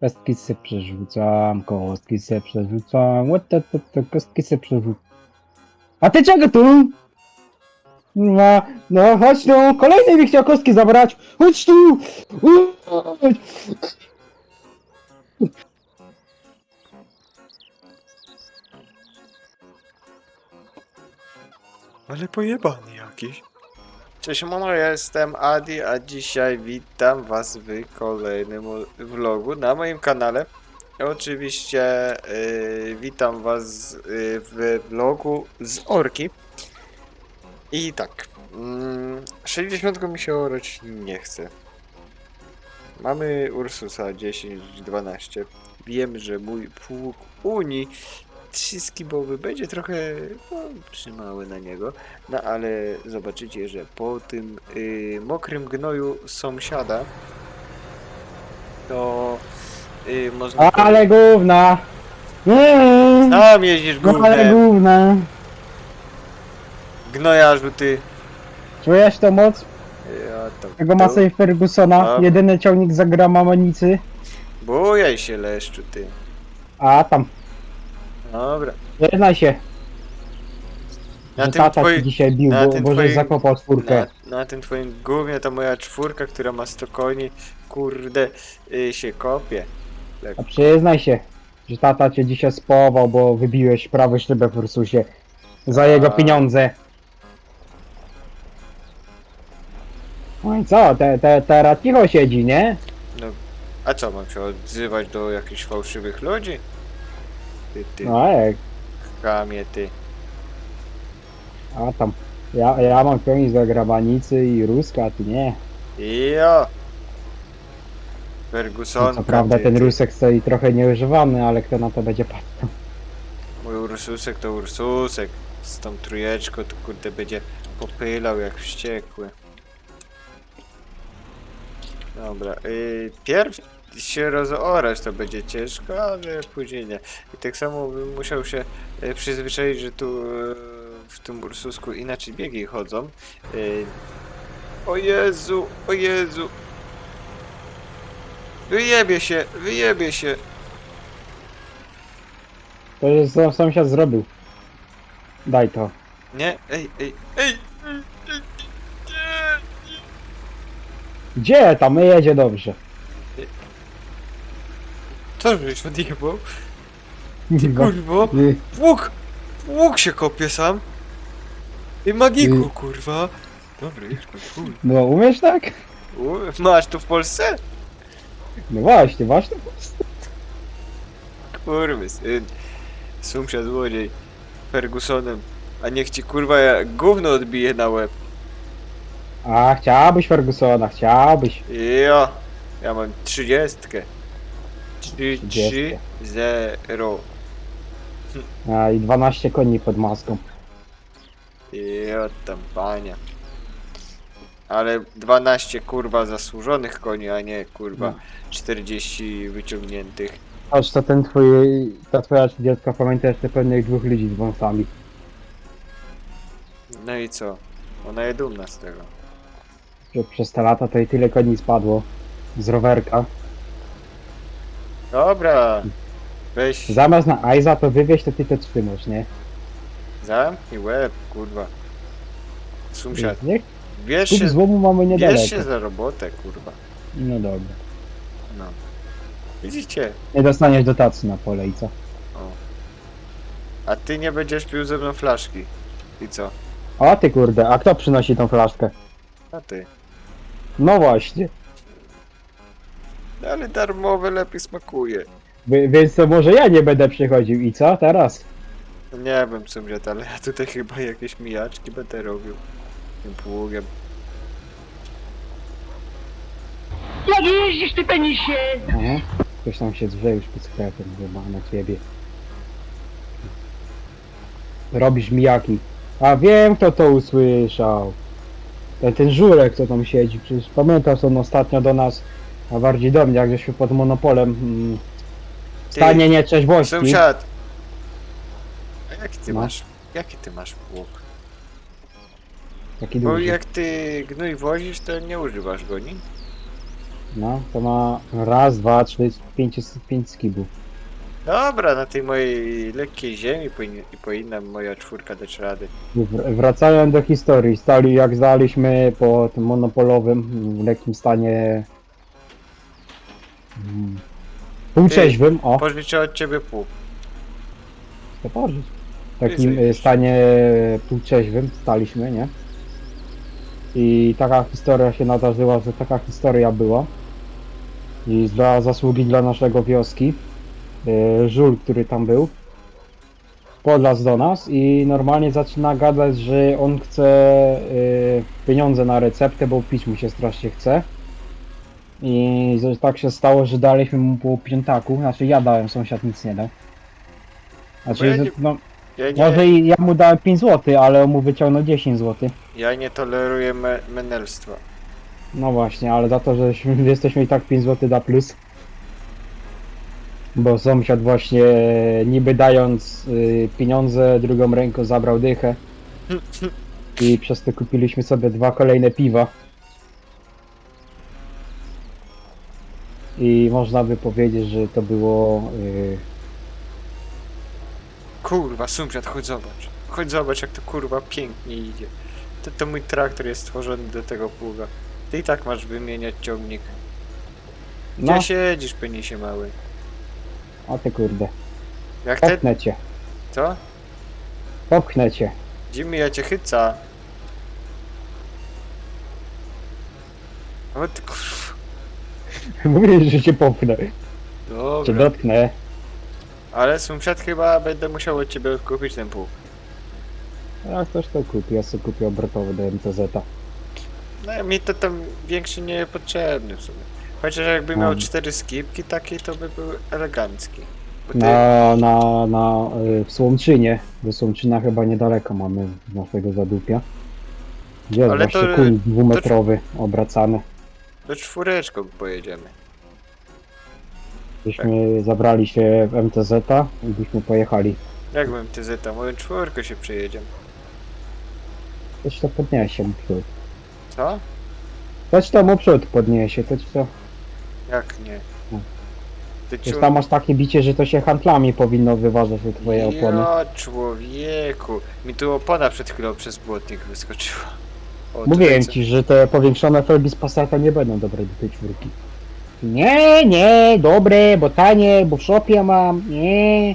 Kostki se przerzucam, kostki se przerzucam, what kostki se przerzucam. A ty czego tu? No, no chodź tu, kolejny mi chciał kostki zabrać. Chodź tu! Chodź. Ale pojebany jakiś. Cześć mono, ja jestem Adi, a dzisiaj witam was w kolejnym vlogu na moim kanale. Oczywiście yy, witam was yy, w vlogu z Orki. I tak, mm, 60 mi się orać nie chce. Mamy Ursusa 10-12. Wiem, że mój pług Unii trzyskibowy będzie trochę no, przymały na niego. No ale zobaczycie, że po tym y, mokrym gnoju sąsiada to y, można... Ale gówna! Mm, Tam jeździsz No ale górne, gówna! gnojarzu ty. Czujesz to moc? Ja tam Tego Masej Fergusona, A. jedyny ciągnik za gram amonicy. Bujaj się leszczu ty. A tam, Dobra. przyznaj się, Na że tym tata twoi- ci dzisiaj bił, na bo, tym bo żeś twoim- zakopał czwórkę. Na, na tym twoim gumie ta moja czwórka, która ma 100 koni, kurde, y, się kopie. A przyznaj się, że tata cię dzisiaj spował, bo wybiłeś prawy szybę w Ursusie. Za jego pieniądze. No i co, te, te, teraz cicho siedzi, nie? A co, mam się odzywać do jakichś fałszywych ludzi? Ty, ty, No jak, kamie, ty. a tam. Ja, ja mam ciągnik za grabanicy i ruska, a ty nie. Jo! Ferguson. co prawda ten rusek stoi trochę nieużywany, ale kto na to będzie patrzył? Mój Ursusek to Ursusek. Z tą trójeczką to kurde będzie popylał jak wściekły. Dobra, yy, pierw się rozorać to będzie ciężko, ale później nie. I tak samo bym musiał się y, przyzwyczaić, że tu y, w tym Ursusku inaczej biegi chodzą. Y, o Jezu, o Jezu. Wyjebie się, wyjebie się. To już sam- sąsiad zrobił. Daj to. Nie, ej, ej, ej. Gdzie tam? Jedzie dobrze. Co żeś odjebał? Kurwo, Ty, łuk! Łuk się kopie sam. I magiku, Ty. kurwa. Dobra, już chuj. No umiesz tak? U, Masz tu w Polsce? No właśnie, właśnie. Kurwy, syn. Sumsia złodziej. Fergusonem. A niech ci kurwa ja- gówno odbije na łeb. A chciałbyś Fergusona, chciałbyś. Jo, ja mam trzydziestkę. Trzy, trzy, Trzydziestkę. zero. A i 12 koni pod maską. Jo, tam pania. Ale 12 kurwa zasłużonych koni, a nie kurwa No. 40 wyciągniętych. Aż to ten twój, ta twoja dziecka pamięta jeszcze pewnych dwóch ludzi z wąsami. No i co? Ona jest dumna z tego. Że przez te lata to i tyle koni spadło. Z rowerka. Dobra. Weź, Zamiast na Aiza to wywieźć to ty to trzymasz, nie? zamknij łeb, kurwa. Sąsiad, Niech bierz się, złomu mamy bierz niedaleko. się za robotę, kurwa. No dobra. No. Widzicie? Nie dostaniesz dotacji na pole i co? O. A ty nie będziesz pił ze mną flaszki. I co? O ty kurde, a kto przynosi tą flaszkę? A ty. No właśnie. No ale darmowe lepiej smakuje. Wy- Więc to może ja nie będę przychodził i co teraz? No nie wiem sąsiad, ale ja tutaj chyba jakieś mijaczki będę robił. Tym pługiem. Jak jeździsz ty penisie? Aha. Ktoś tam się drze już pod sklepem, chyba na ciebie. Robisz mijaki. A wiem kto to usłyszał. Ten, ten żurek co tam siedzi, przecież pamiętasz on ostatnio do nas, a bardziej do mnie, jak żeśmy pod monopolem mm, w stanie nietrzeźwości. Sąsiad! A jaki ty No. masz? Jaki ty masz pług? Taki Bo duży. jak ty gnój wozisz, to nie używasz go, nie? No, to ma raz, dwa, trzy, pięć, pięć skibów. Dobra, na tej mojej lekkiej ziemi powinien, i powinna moja czwórka dać rady. Wr- Wracając do historii, stali jak zdaliśmy po tym monopolowym, w lekkim stanie mm, półtrzeźwym, o, Pożyczę od ciebie pół. to pożyć. W takim stanie półtrzeźwym staliśmy, nie? I taka historia się nadarzyła, że taka historia była. I za zasługi dla naszego wioski, e, Żul, który tam był, podlazł do nas i normalnie zaczyna gadać, że on chce e, pieniądze na receptę, bo pić mu się strasznie chce. I że tak się stało, że daliśmy mu po piątaku, znaczy ja dałem, sąsiad nic nie dał. Znaczy, Bo ja że- nie- no, Ja nie, może i ja mu dałem 5 zł, ale on mu wyciągnął 10 zł. ja nie toleruję me menelstwa. No właśnie, ale za to, że jesteśmy i tak 5 zł da plus. Bo sąsiad właśnie niby dając y, pieniądze, drugą ręką zabrał dychę. I przez to kupiliśmy sobie dwa kolejne piwa. I można by powiedzieć, że to było y, Kurwa, sąsiad, chodź zobacz. Chodź zobacz, jak to kurwa pięknie idzie. To, to mój traktor jest stworzony do tego pługa. Ty i tak masz wymieniać ciągnik. Gdzie no, siedzisz, penisie mały? a ty kurde, Jak te... popchnę cię, Co? popchnę cię. Jimmy, ja cię chyca. O ty kurwa. Mówię, że cię popchnę, Dobra. dotknę. Ale sąsiad chyba będę musiał od ciebie odkupić ten pług. Jak ktoś to kupi, ja sobie kupię obrotowy do MTZ-a. No mi to tam większy nie potrzebny w sumie. Chociaż jakby miał Mm. cztery skipki takie, to by był elegancki. Bo ty... Na, na, na, y, w Słomczynie, do Słomczyna chyba niedaleko mamy naszego zadupia. Gdzie jest Ale właśnie to- kuń dwumetrowy, obracany. Do czwóreczką pojedziemy. Byśmy zabrali się w MTZ-a i byśmy pojechali. Jak bym ty zeta, moją czwórkę się przejedziemy. Coś to podniesie mu przód. Co? Coś tam mu przód podniesie, to ci to... Jak nie? No. Ty Już tam masz takie bicie, że to się handlami powinno wyważać te twoje opony. Ja, człowieku. Mi tu opona przed chwilą przez błotnik wyskoczyła. O, Mówiłem tutaj ci, że te powiększone felgi z Passata nie będą dobre do tej czwórki. Nie, nie, dobre, bo tanie, bo w shopie mam, nie.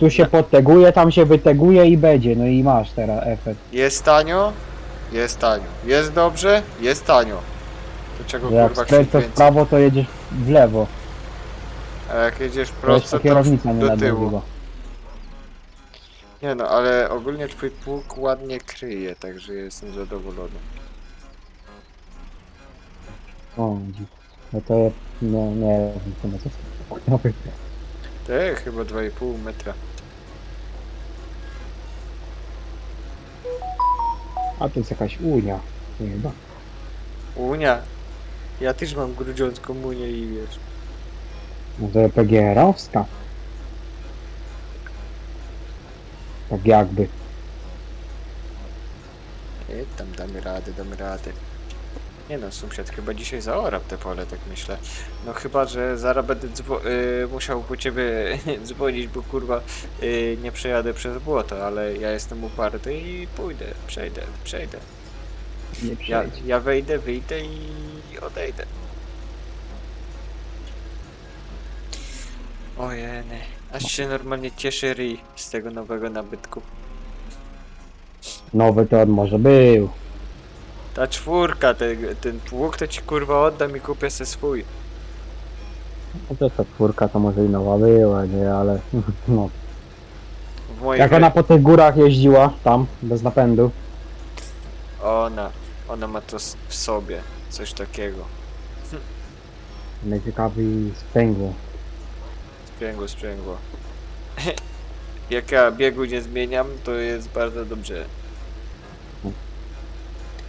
Tu się podteguje, tam się wyteguje i będzie, no i masz teraz efekt. Jest tanio? Jest tanio. Jest dobrze? Jest tanio. To czego Jak kurwa skręcasz w więcej? prawo, to jedziesz w lewo. A jak jedziesz To prosto, to kierownica nie do tyłu. Nie no, ale ogólnie twój pług ładnie kryje, także jestem zadowolony. O, no to ja, no nie, to na co Nowy. Te chyba 2,5 metra. A to jest jakaś unia. Chyba. Unia. Ja też mam grudziącką unię i wiesz. Może PGR-owska? Tak jakby. E, tam damy radę, damy radę. Nie no, sąsiad chyba dzisiaj zaorał te pole, tak myślę. No chyba, że zaraz będę dzwo- y, musiał po ciebie dzwonić, bo kurwa y, nie przejadę przez błoto, ale ja jestem uparty i pójdę, przejdę, przejdę. Nie Ja, przejdzie. ja wejdę, wyjdę i odejdę. Ojeny, aż się normalnie cieszy ryj z tego nowego nabytku. Nowy to on może był. Ta czwórka, ten, ten pług to ci kurwa oddam i kupię se swój. No to ta czwórka to może i nowa była, nie, ale no. W mojej Jak ona po tych górach jeździła, tam, bez napędu. Ona, ona ma to s- w sobie, coś takiego. Najciekawiej spęgło. Sprzęgło, sprzęgło. Jak ja biegu nie zmieniam, to jest bardzo dobrze.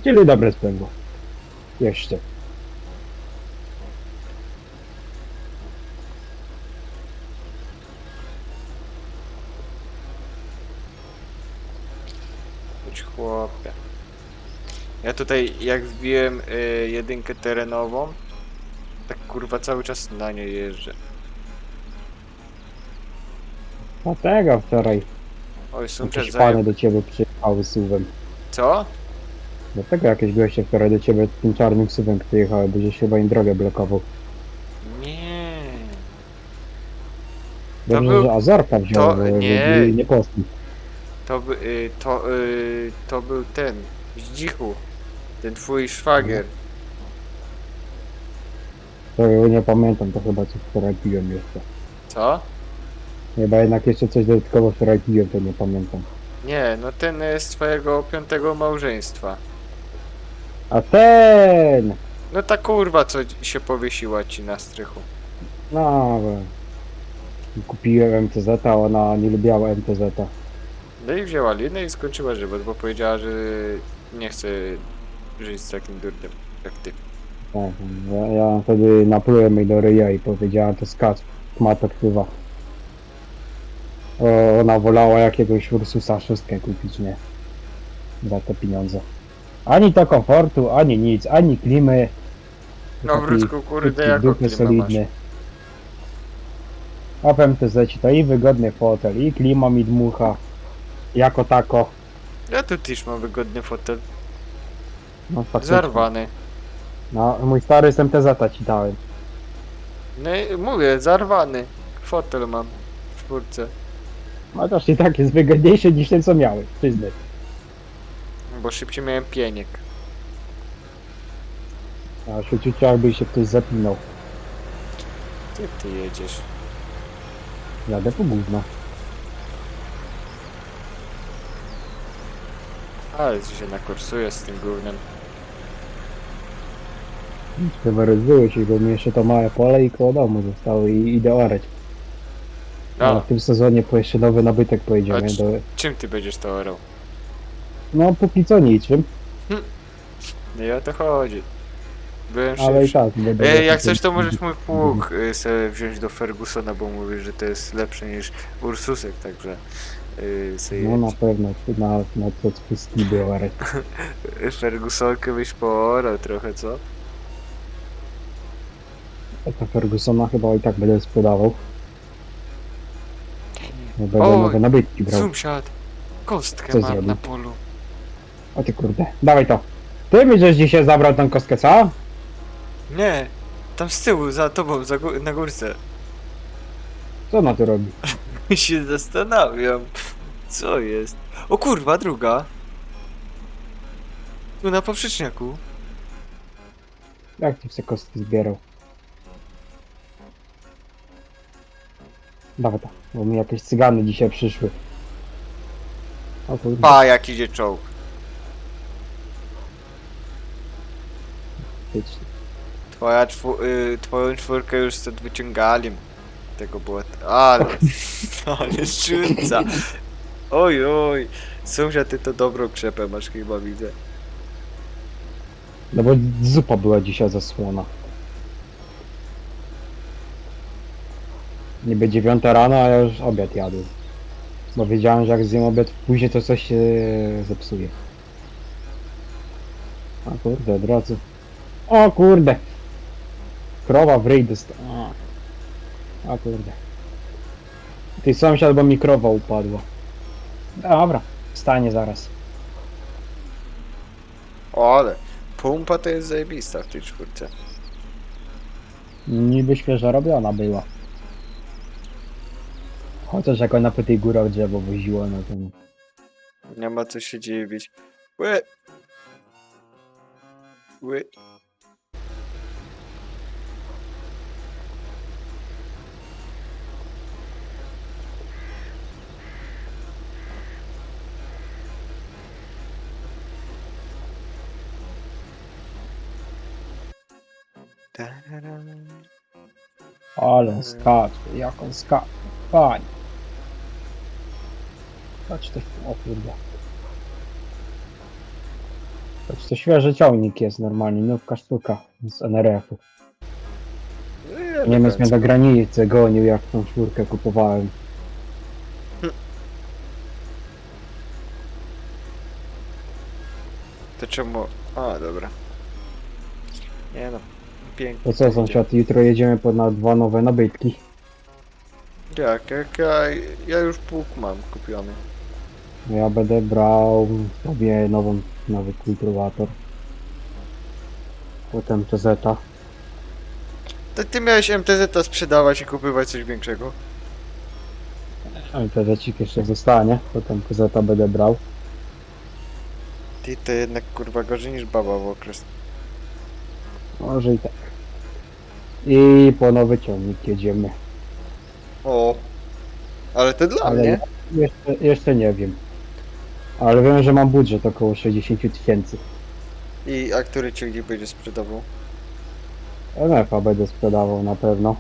Czyli dobre spęgło. Jeszcze. Chodź chłopie. Ja tutaj jak wbiłem y, jedynkę terenową, tak kurwa cały czas na nie jeżdżę. Dlatego wczoraj Oj, sąsiad jakieś zajął. pany do ciebie przyjechały suwem. Co? Dlatego jakieś goście wczoraj do ciebie tym czarnym suwem przyjechały, bo żeś chyba im drogę blokował. Nie. Dobrze, był- że Azorka wziął, to- bo nie. nie, nie poszli. To, by, y, to, y, to był ten, Zdzichu. Ten twój szwagier. To ja nie pamiętam, to chyba coś wczoraj piłem jeszcze. Co? Chyba jednak jeszcze coś dodatkowo wczoraj piłem, to nie pamiętam. Nie, no ten jest twojego piątego małżeństwa. A ten! No ta kurwa, co się powiesiła ci na strychu. No, bo kupiłem MTZ, a ona nie lubiała MTZ. No i wzięła linę i skończyła żywot, bo powiedziała, że nie chce żyć z takim durdem jak ty. Tak, ja, ja wtedy naplułem jej do ryja i powiedziałem to skacz, matek chyba. O, ona wolała jakiegoś Ursusa szóstkę kupić, nie? Za te pieniądze. Ani to komfortu, ani nic, ani klimy. No Taki wróćku kurde, szybki, jako dupy masz. solidny. A w MTZ to i wygodny fotel, i klima mi dmucha. Jako tako. Ja tu też mam wygodny fotel. No, faktycznie. Zarwany. No, mój stary z MTZ ci dałem. No i mówię, zarwany. Fotel mam w czwórce. Chociaż i tak jest wygodniejszy niż ten co miałeś, przyznaj. Bo szybciej miałem pieniek. A szybciej jakby się ktoś zapinał. Ty ty jedziesz. Jadę po gówno. Ale ci się nakursuje z tym gównem. Przewaryzuje się, bo mi jeszcze to małe pole i koło domu zostało i idę orać. A No, w tym sezonie po jeszcze nowy nabytek pojedziemy. A Do... czym ty będziesz to orał? No póki co niczym, Nie o to chodzi. Byłem ale i szybszy. tak. Będę E, jak coś to możesz mój pług y, sobie wziąć do Fergusona, bo mówisz, że to jest lepsze niż Ursusek, także y, sobie No na pewno, na, na to wszystkie było orać. Fergusonkę byś poorał trochę, co? A to Fergusona chyba i tak będę sprzedawał. Bo Będę Oj, nowe nabytki brał. Sąsiad, kostkę Co mam zrobił? na polu. O ty kurde, dawaj to. Ty żeś dzisiaj zabrał tą kostkę, co? Nie, tam z tyłu, za tobą, za gó- na górce. Co ona tu robi? się zastanawiam, co jest. O kurwa, druga. Tu na poprzeczniaku. Jak ty te kostki zbierał? Dawaj to, bo mi jakieś cygany dzisiaj przyszły. O kurde. Pa, jak idzie czołg. faktycznie. Twoja czwu, y, twoją czwórkę już stąd wyciągali. Tego było... Ale... Ale szczyca. Oj, oj. Sąsiad, ty to dobrą krzepę masz chyba, widzę. No bo zupa była dzisiaj zasłona. Niby dziewiąta rano, a ja już obiad jadłem. Bo wiedziałem, że jak zjem obiad później, to coś się zepsuje. A kurde, od razu. O kurde! Krowa w ryj dosta... A. Kurde. Ty sąsiad, bo mi krowa upadła. Dobra, wstanie zaraz. O, ale... Pumpa to jest zajebista w tej czwórce. Niby świeżo robiona była. Chociaż jak ona po tej górach drzewo woziła, no to... Nie ma co się dziwić. Ły. Ły. Tararam. Ale on skacze, jak on skacze. Fajnie. Patrz to... O kurde. Patrz to świeży ciągnik jest normalnie, nówka sztuka z NRF-u. Niemiec mnie do granicy gonił, jak tą czwórkę kupowałem. To czemu... A, dobra. Nie no. Pięknie. To co sąsiad, jutro jedziemy po na dwa nowe nabytki. Jak, jak ja, ja już pług mam kupiony. Ja będę brał sobie nową, nowy kultywator. Potem Czezeta. To ty miałeś MTZ sprzedawać i kupować coś większego. Czezecik jeszcze zostanie. Potem Czezeta będę brał. Ty to jednak kurwa gorzej niż baba w okres. Może i tak. I po nowy ciągnik jedziemy. O. Ale to dla Ale mnie. jeszcze, jeszcze nie wiem. Ale wiem, że mam budżet około 60 tysięcy. I a który ciągnik będzie sprzedawał? MF-a będę sprzedawał na pewno.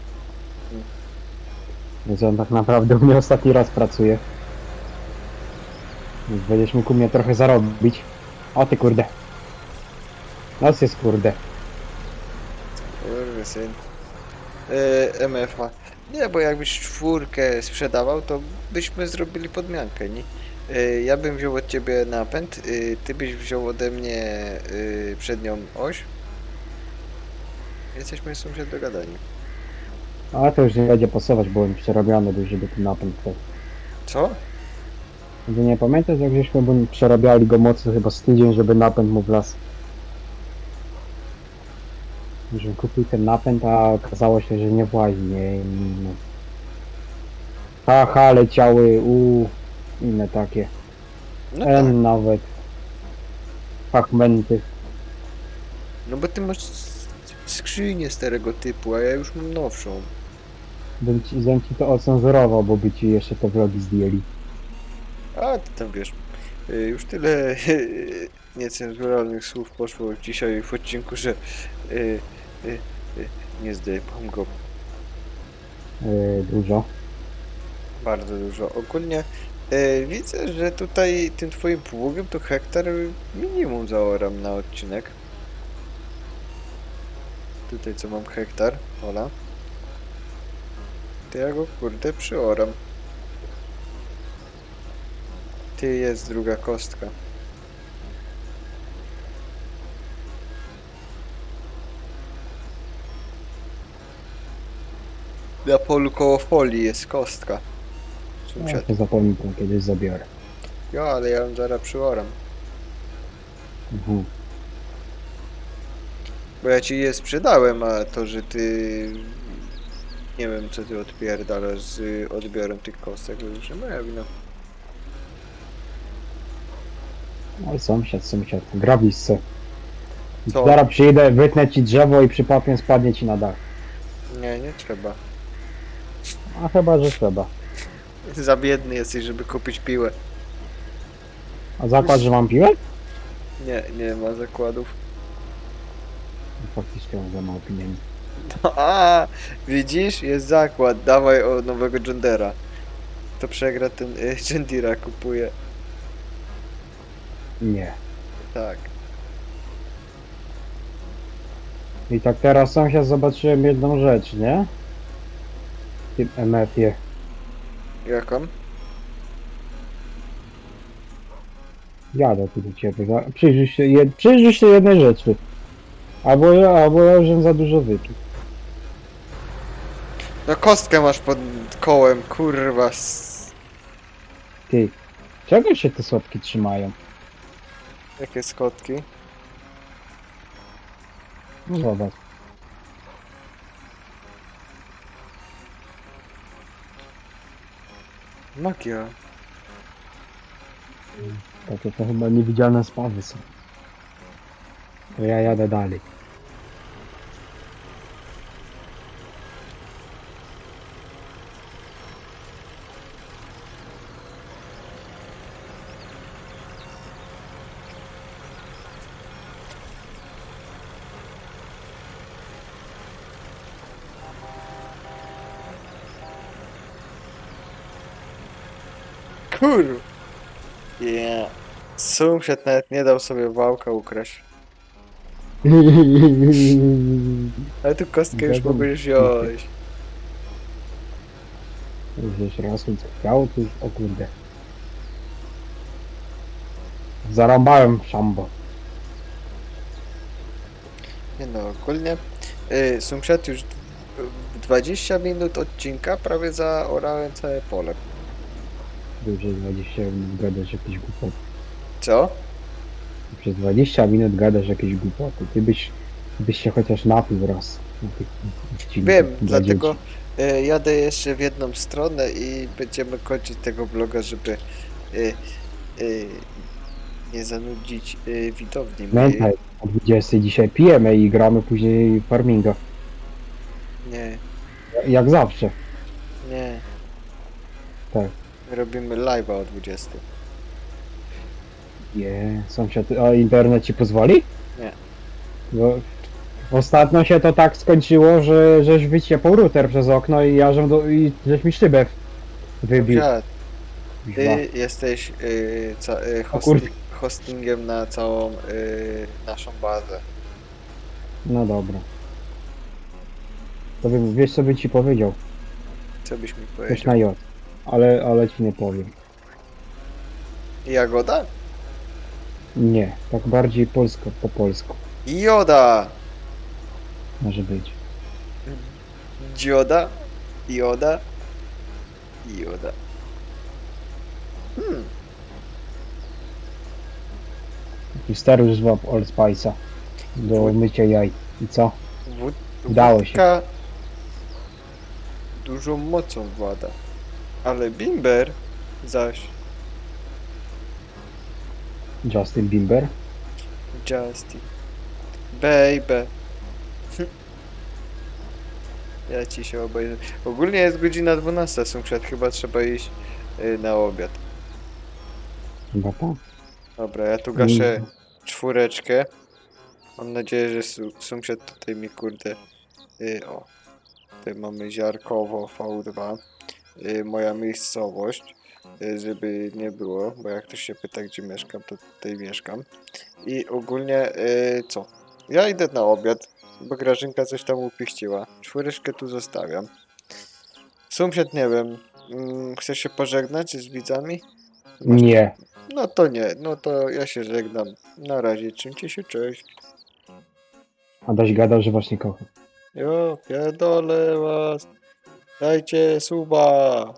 Więc on tak naprawdę u mnie ostatni raz pracuje. Więc będziesz mógł u mnie trochę zarobić. O ty kurde. Nos jest kurde. Kurwa syn. Yy, MFA. Nie, bo jakbyś czwórkę sprzedawał, to byśmy zrobili podmiankę, nie? Yy, ja bym wziął od ciebie napęd, yy, ty byś wziął ode mnie yy, przednią oś. Jesteśmy sąsiad dogadani. Ale to już nie będzie pasować, bo on przerabiany był, żeby ten napęd był. Co? Gdy nie pamiętasz, jak żeśmy bo przerabiali go mocno chyba z tydzień, żeby napęd mu wlazł. Że kupił ten napęd, a okazało się, że nie włazi, nie, no. Ha, ha, leciały, u inne takie. No tak. N nawet. Fragmenty. No bo ty masz s- skrzynię starego typu, a ja już mam nowszą. Bym ci, bym ci to ocenzurował, bo by ci jeszcze te vlogi zdjęli. A ty tam wiesz. y, Już tyle niecenzuralnych słów poszło dzisiaj w odcinku, że y, y, y, nie zdejmam go Yy, dużo. bardzo dużo. Ogólnie y, widzę, że tutaj tym twoim pługiem to hektar minimum zaoram na odcinek. Tutaj co mam hektar, Ola. To ja go kurde przyoram. Ty jest druga kostka. Na polu koło folii jest kostka. Ja Sąsiad. to zapomnę, kiedyś zabiorę. Ja, ale ja ją zaraz przyoram. Mhm. Bo ja ci je sprzedałem, a to, że ty... Nie wiem, co ty odpierdalasz z y, odbiorem tych kostek, to już nie moja wina. Oj, sąsiad, sąsiad, grabisz se. Co? Zaraz przyjdę, wytnę ci drzewo i przypadkiem spadnie ci na dach. Nie, nie trzeba. A chyba, że trzeba. Za biedny jesteś, żeby kupić piłę. A zakład, że mam piłę? Nie, nie ma zakładów. Faktycznie mam za mało pieniędzy. A, widzisz? Jest zakład. Dawaj o nowego Jondera. To przegra ten y, kupuje. Nie. Tak. I tak teraz sąsiad zobaczyłem jedną rzecz, nie? W tym MF-ie. Jaką? Jadę tu do ciebie. za- Przyjrzyj się, jed... Przyjrzyj się jednej rzeczy. Albo ja, albo ja już za dużo wypił. No kostkę masz pod kołem, kurwa. s- Ty, czego się te słodki trzymają? Jakie skotki? No zobacz. Magia. Takie to chyba niewidzialne spawy są. To ja jadę dalej. Sąsiad nawet nie dał sobie wałka ukraść. Ale tu kostkę już Wiadomo. mogłeś wziąć. Już raz mi chciało, to już, o kurde. Zarąbałem szambo. Nie no, ogólnie y, sąsiad już d- 20 minut odcinka, prawie zaorałem całe pole. Dobrze, 20 minut gadasz jakieś głupoty. Co? Przez 20 minut gadasz jakieś głupoty. Ty byś, byś się chociaż napił raz. Na tych odcinkach Wiem, dla dlatego dzieci. y, jadę jeszcze w jedną stronę i będziemy kończyć tego vloga, żeby y, y, nie zanudzić widowni mojej. Pamiętaj, o 20 dzisiaj pijemy i gramy później farminga. Nie, Jak zawsze. nie. Tak. Robimy live'a o 20. Nie, sąsiad, a internet ci pozwoli? Nie. Bo ostatnio się to tak skończyło, że żeś wyciepał router przez okno i ja żem do, i żeś mi szybę wybił. Kuźwa. ty jesteś y, ca, y, kurde. hostingiem na całą y, naszą bazę. No dobra. To bym, wiesz co bym ci powiedział? Co byś mi powiedział? na J. Ale, ale ci nie powiem. Jagoda? Nie, tak bardziej polsko, po polsku Joda! może być. Dzioda? Joda? Joda. Hmm, Taki stary złap Old Spice'a do mycia jaj. I co? wód Udało się. wódka dużą mocą włada. Ale Bimber zaś Justin Bieber? Justin. Baby. Ja ci się obejrzę. Ogólnie jest godzina 12, sąsiad, chyba trzeba iść y, na obiad. Chyba tak. Dobra, ja tu gaszę Mm. czwóreczkę. Mam nadzieję, że su- sąsiad tutaj mi kurde. Y, o. Tutaj mamy ziarkowo V2. Y, moja miejscowość. Y, żeby nie było, bo jak ktoś się pyta gdzie mieszkam, to tutaj mieszkam. I ogólnie y, co? Ja idę na obiad, bo Grażynka coś tam upichciła. Czwóreczkę tu zostawiam. Sąsiad nie wiem. Mm, chce się pożegnać z widzami? Nie. no to nie, no to ja się żegnam. Na razie, trzymcie się, cześć. Adaś gadał, że właśnie kocha. Jo, pierdolę was. Dajcie suba.